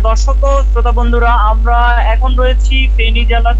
প্রিয় দর্শক ও শ্রোতা বন্ধুরা, আমরা এখন রয়েছি ফেনী জেলার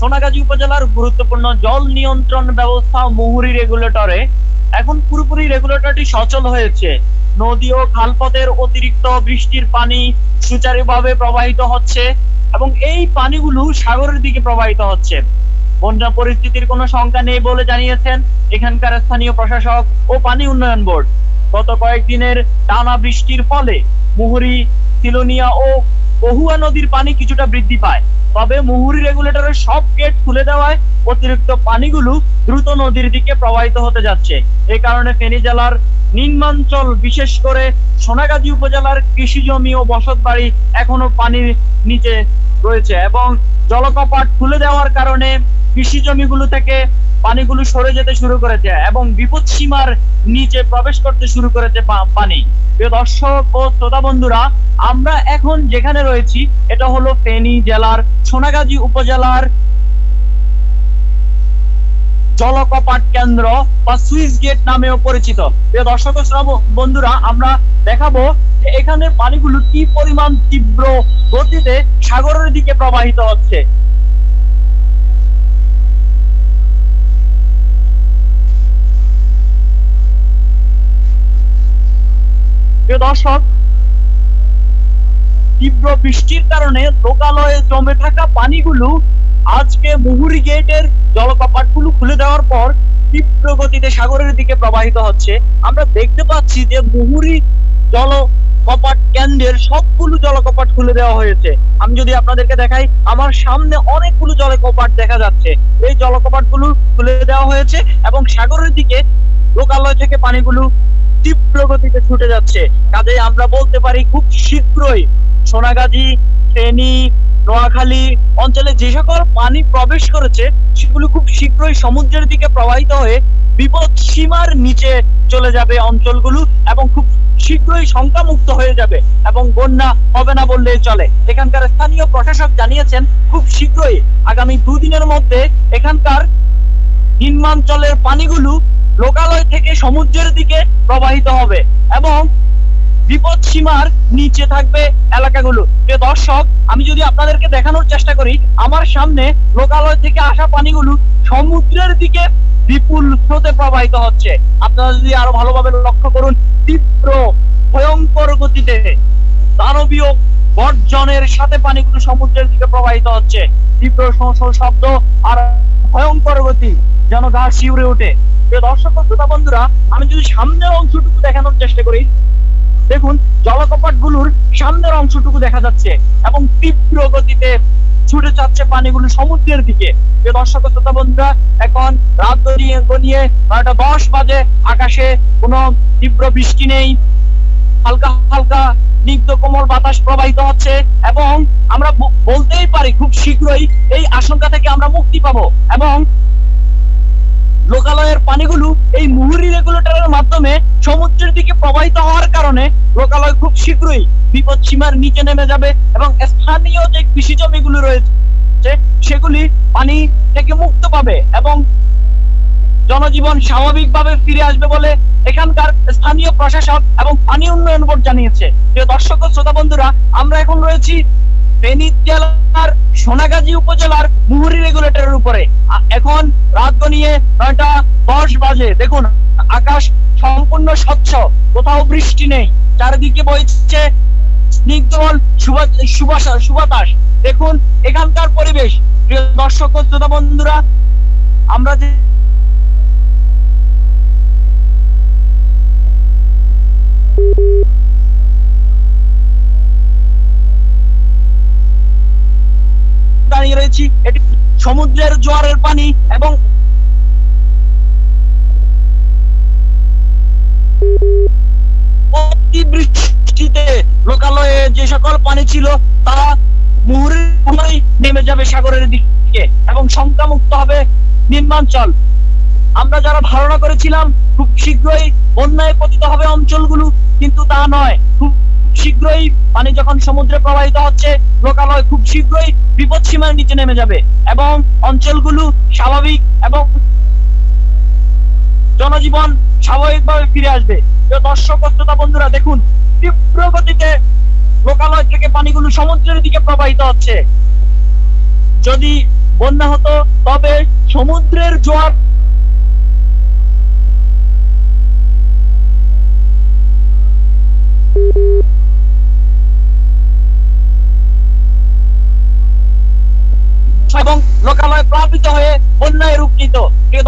সোনাগাজী উপজেলার গুরুত্বপূর্ণ জল নিয়ন্ত্রণ ব্যবস্থা মুহুরী রেগুলেটরে। এখন পুরোপুরি রেগুলেটরটি সচল হয়েছে। নদী ও খালপথের অতিরিক্ত বৃষ্টির পানি সুচারুভাবে প্রবাহিত হচ্ছে এবং এই পানিগুলো সাগরের দিকে প্রবাহিত হচ্ছে। বন্যা পরিস্থিতির কোনো শঙ্কা নেই বলে জানিয়েছেন এখানকার স্থানীয় প্রশাসক ও পানি উন্নয়ন বোর্ড। গত কয়েকদিনের টানা বৃষ্টির ফলে মুহুরী তিলোনিয়া ও বহুয়া নদীর পানি কিছুটা বৃদ্ধি পায়। তবে মুহুরী রেগুলেটরের সব গেট খুলে দেওয়ায় অতিরিক্ত পানিগুলো দ্রুত নদীর দিকে প্রবাহিত হতে যাচ্ছে। এই কারণে ফেনী জেলার নিম্নাঞ্চল, বিশেষ করে সোনাগাজী উপজেলার কৃষি জমি ও বসত বাড়ি এখনও পানির নিচে রয়েছে এবং জলকপাট খুলে দেওয়ার কারণে কৃষি জমিগুলো থেকে পানিগুলো সরে যেতে শুরু করেছে এবং বিপদ সীমার নিচে প্রবেশ করতে শুরু করেছে পানি। দর্শক ও শ্রোতা বন্ধুরা, আমরা এখন যেখানে রয়েছি, এটা হলো ফেনী জেলার সোনাগাজী উপজেলার জলকপাট কেন্দ্র বা সুইচ গেট নামেও পরিচিত। প্রিয় দর্শক বন্ধুরা, আমরা দেখাবো এখানে পানিগুলো কি পরিমাণ তীব্র গতিতে সাগরের দিকে প্রবাহিত হচ্ছে। দর্শক তীব্র বৃষ্টির কারণে লোকালয়ে জমে থাকা পানিগুলো আজকে মুহুরী গেটের জলকপাটগুলো খুলে দেওয়ার পর তীব্র গতিতে সাগরের দিকে প্রবাহিত হচ্ছে। আমরা দেখতে পাচ্ছি যে মুহুরী জল কপাট কেন্দ্রের সবগুলো জলকপাট খুলে দেওয়া হয়েছে। আমি যদি আপনাদেরকে দেখাই, আমার সামনে অনেকগুলো জলকপাট দেখা যাচ্ছে। এই জলকপাটগুলো খুলে দেওয়া হয়েছে এবং সাগরের দিকে লোকালয় থেকে পানিগুলো তীব্র গতিতে ছুটে যাচ্ছে। কাজে আমরা বলতে পারি খুব শীঘ্রই সোনাগাজী, ফেনী, নোয়াখালী অঞ্চলে যে সকল পানি প্রবেশ করেছে, সেগুলো খুব শীঘ্রই সমুদ্রের দিকে প্রবাহিত হয়ে বিপদ সীমার নিচে চলে যাবে অঞ্চলগুলো এবং খুব শীঘ্রই শঙ্কামুক্ত হয়ে যাবে এবং বন্যা হবে না বললেই চলে। এখানকার স্থানীয় প্রশাসক জানিয়েছেন, খুব শীঘ্রই আগামী দুদিনের মধ্যে এখানকার নিম্নাঞ্চলের পানিগুলো লোকালয় থেকে সমুদ্রের দিকে প্রবাহিত হবে এবং বিপদ সীমার নিচে থাকবে এলাকাগুলো। প্রিয় দর্শক, আমি যদি আপনাদেরকে দেখানোর চেষ্টা করি, আমার সামনে লোকালয় থেকে আসা পানিগুলো সমুদ্রের দিকে বিপুল স্রোতে প্রবাহিত হচ্ছে। আপনারা যদি আরও ভালোভাবে লক্ষ্য করুন, তীব্র, ভয়ঙ্কর গতিতে দানবীয় গর্জনের সাথে পানিগুলো সমুদ্রের দিকে প্রবাহিত হচ্ছে। তীব্র শো- শব্দ আর ভয়ঙ্কর গতি যেন গা শিউরে ওঠে। দর্শক শ্রোতা বন্ধুরা, আমি যদি সামনের অংশটুকু দেখানোর চেষ্টা করি দেখুন জলকপাটগুলোর সামনের অংশটুকু দেখা যাচ্ছে এবং তীব্র গতিতে ছুটে যাচ্ছে পানিগুলো সমুদ্রের দিকে। দর্শক শ্রোতা বন্ধুরা, এখন রাত গড়িয়ে নয়টা দশ বাজে, আকাশে কোনো তীব্র বৃষ্টি নেই। হালকা হালকা স্নিগ্ধ কোমল বাতাস প্রবাহিত হচ্ছে এবং আমরা বলতেই পারি খুব শীঘ্রই এই আশঙ্কা থেকে আমরা মুক্তি পাবো এবং লোকালয়ের পানিগুলো এই মুহুরী রেগুলেটরের মাধ্যমে সমুদ্রের দিকে প্রবাহিত হওয়ার কারণে লোকালয় খুব শীঘ্রই বিপদ সীমার নিচে নেমে যাবে এবং স্থানীয় যে কৃষি জমিগুলো রয়েছে, সেগুলি পানি থেকে মুক্ত পাবে এবং জনজীবন স্বাভাবিকভাবে ফিরে আসবে বলে এখানকার স্থানীয় প্রশাসক এবং পানি উন্নয়ন বোর্ড জানিয়েছে। প্রিয় দর্শক ও শ্রোতা বন্ধুরা, আমরা এখন রয়েছি ফেনী সোনাগাজী উপজেলার মুহুরী রেগুলেটরের উপরে। এখন রাত গনিয়ে নয়টা দশ বাজে। দেখুন, আকাশ সম্পূর্ণ স্বচ্ছ, কোথাও বৃষ্টি নেই। চারিদিকে বইছে স্নিগ্ধল সুবাতাস। দেখুন, এখানকার পরিবেশ। প্রিয় দর্শক শ্রোতা বন্ধুরা, আমরা যে দাঁড়িয়ে রয়েছি এটি সমুদ্রের জোয়ারের পানি এবং অতিবৃষ্টিতে লোকালয়ে যে সকল পানি ছিল, তা মুহুর্তেই নেমে যাবে সাগরের দিকে এবং শঙ্কামুক্ত হবে নিম্নাঞ্চল। আমরা যারা ধারণা করেছিলাম, খুব শীঘ্রই বন্যায় পতিত হবে অঞ্চলগুলো, কিন্তু তা নয়। খুব শীঘ্রই পানি যখন সমুদ্রে প্রবাহিত হচ্ছে, লোকালয় খুব শীঘ্রই বিপদ সীমার নিচে নেমে যাবে এবং অঞ্চলগুলো স্বাভাবিক এবং জনজীবন স্বাভাবিকভাবে ফিরে আসবে। দর্শক, শ্রোতা বন্ধুরা, দেখুন, তীব্র গতিতে লোকালয় থেকে পানিগুলো সমুদ্রের দিকে প্রবাহিত হচ্ছে। যদি বন্যা হতো, তবে সমুদ্রের জোয়ার এবং লোকালয় প্লাবিত হয়ে বন্যায় রূপ নিত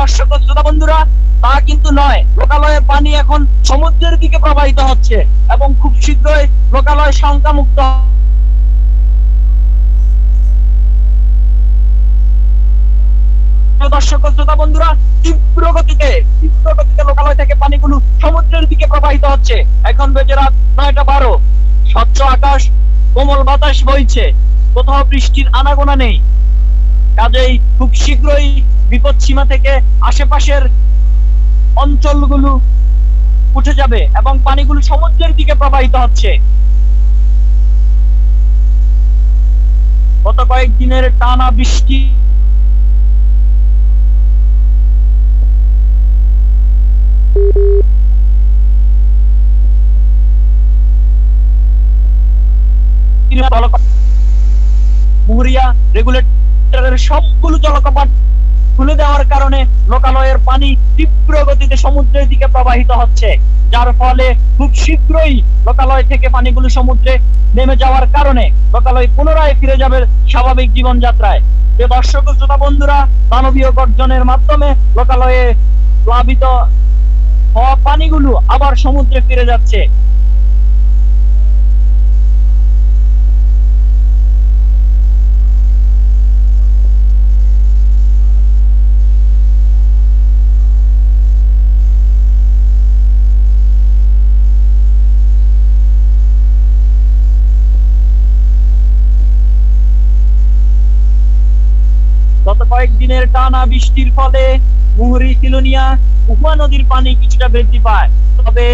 দর্শক শ্রোতা বন্ধুরা, তা কিন্তু নয়। লোকালয়ের পানি এখন সমুদ্রের দিকে প্রবাহিত হচ্ছে এবং খুব শীঘ্রই লোকালয় শঙ্কা মুক্ত দর্শক শ্রোতা বন্ধুরা, তীব্র গতিতে তীব্র গতিতে লোকালয় থেকে পানিগুলো সমুদ্রের দিকে প্রবাহিত হচ্ছে। এখন বেজে রাত নয়টা বারো। স্বচ্ছ আকাশ, কোমল বাতাস বইছে। কোথাও বৃষ্টির আনাগোনা নেই। কাজেই খুব শীঘ্রই বিপদ সীমা থেকে আশেপাশের অঞ্চলগুলো উঠে যাবে এবং পানিগুলো সমুদ্রের দিকে প্রবাহিত হচ্ছে। গত কয়েকদিনের টানা বৃষ্টি মুহুরিয়া রেগুলেটরের সবগুলো জলকপাট খুলে দেওয়ার কারণে লোকালয়ের পানি তীব্র গতিতে সমুদ্রের দিকে প্রবাহিত হচ্ছে, যার ফলে খুব শীঘ্রই লোকালয় থেকে পানিগুলো সমুদ্রে নেমে যাওয়ার কারণে লোকালয় পুনরায় ফিরে যাবে স্বাভাবিক জীবনযাত্রায়। যে দর্শক শ্রোতা বন্ধুরা, মানবীয় গর্জনের মাধ্যমে লোকালয়ে প্লাবিত হওয়া পানিগুলো আবার সমুদ্রে ফিরে যাচ্ছে। গত কয়েকদিনের টানা বৃষ্টির ফলে মুহুরী সিলোনিয়া উহুয়া নদীর পানি কিছুটা বৃদ্ধি পায়। তবে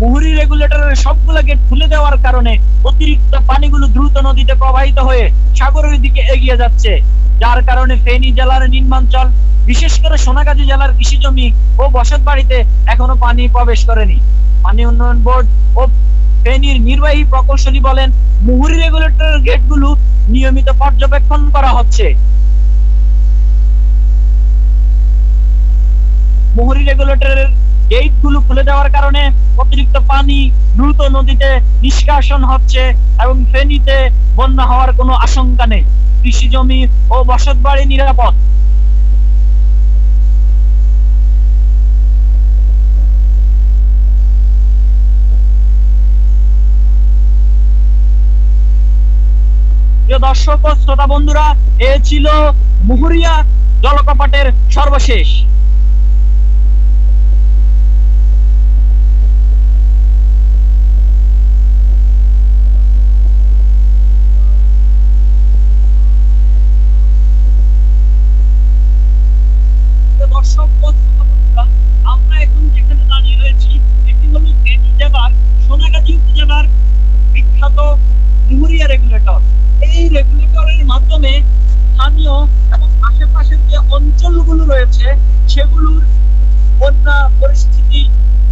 মুহুরী রেগুলেটরের সবগুলো গেট খুলে দেওয়ার কারণে অতিরিক্ত পানিগুলো দ্রুত নদীতে প্রবাহিত হয়ে সাগরের দিকে এগিয়ে যাচ্ছে। যার কারণে ফেনী জেলার নিম্নাঞ্চল, বিশেষ করে সোনাগাজী জেলার কৃষি জমি ও বসত বাড়িতে এখনও পানি প্রবেশ করেনি। পানি উন্নয়ন বোর্ড ও ফেনীর নির্বাহী প্রকৌশলী বলেন, মুহুরী রেগুলেটরের গেটগুলো নিয়মিত পর্যবেক্ষণ করা হচ্ছে। মোহরি রেগুলেটরের গেট খুলে দেওয়ার কারণে অতিরিক্ত পানি দ্রুত নদীতে নিষ্কাশন হচ্ছে এবং ফেনীতে বন্যা হওয়ার কোনো আশঙ্কা নেই। কৃষি জমি ও বসত বাড়ি নিরাপদ। দর্শক ও শ্রোতা বন্ধুরা, এ ছিল মুহুরিয়া জলকপাটের সর্বশেষ। রয়েছে সেগুলোর বন্যা পরিস্থিতি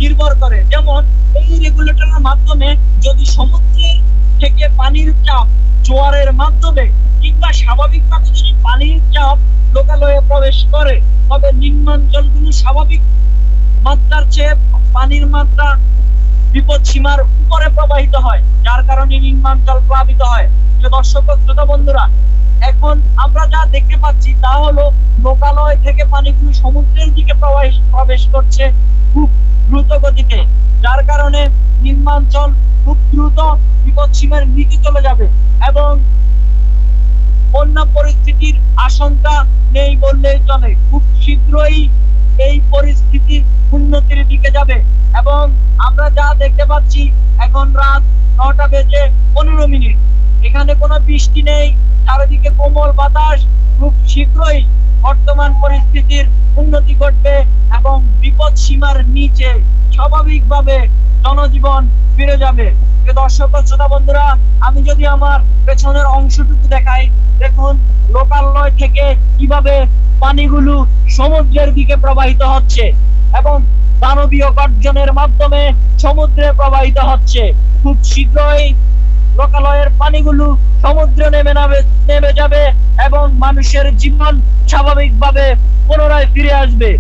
নির্ভর করে। যেমন, এই রেগুলেটরের মাধ্যমে যদি সমুদ্রের থেকে পানির চাপ জোয়ারের মাধ্যমে কিংবা স্বাভাবিকভাবে যদি পানির চাপ লোকালয়ে প্রবেশ করে, তবে নিম্নাঞ্চলগুলো স্বাভাবিক মাত্রার চেয়ে পানির মাত্রা বিপদ সীমার উপরে প্রবাহিত হয়, যার কারণে নিম্নাঞ্চল প্লাবিত হয়। দর্শক, শ্রোতা বন্ধুরা এখন আমরা যা দেখতে পাচ্ছি তা হলো লোকালয় থেকে পানিগুলো সমুদ্রের দিকে প্রবেশ প্রবেশ করছে খুব দ্রুত গতিতে যার কারণে নিম্নাঞ্চল খুব দ্রুত বিপদ সীমার নিচে চলে যাবে এবং বন্যা পরিস্থিতির আশঙ্কা নেই বললেই চলে। খুব শীঘ্রই এই পরিস্থিতি উন্নতির দিকে যাবে এবং আমরা যা দেখতে পাচ্ছি এখন রাত নটা বেজে পনেরো মিনিট। এখানে কোনো বৃষ্টি নেই চারিদিকে কোমল বাতাস, খুব শীঘ্রই বর্তমান পরিস্থিতির উন্নতি ঘটবে এবং বিপদ সীমার নিচে স্বাভাবিকভাবে জনজীবন ফিরে যাবে। দর্শক শ্রোতা বন্ধুরা, আমি যদি আমার পেছনের অংশটুকু দেখাই, দেখুন লোকালয় থেকে কীভাবে পানিগুলো সমুদ্রের দিকে প্রবাহিত হচ্ছে এবং দানবীয় গর্জনের মাধ্যমে সমুদ্রে প্রবাহিত হচ্ছে। খুব শীঘ্রই লোকালয়ের পানিগুলো সমুদ্র নেমে নামে নেমে যাবে এবং মানুষের জীবন স্বাভাবিকভাবে পুনরায় ফিরে আসবে।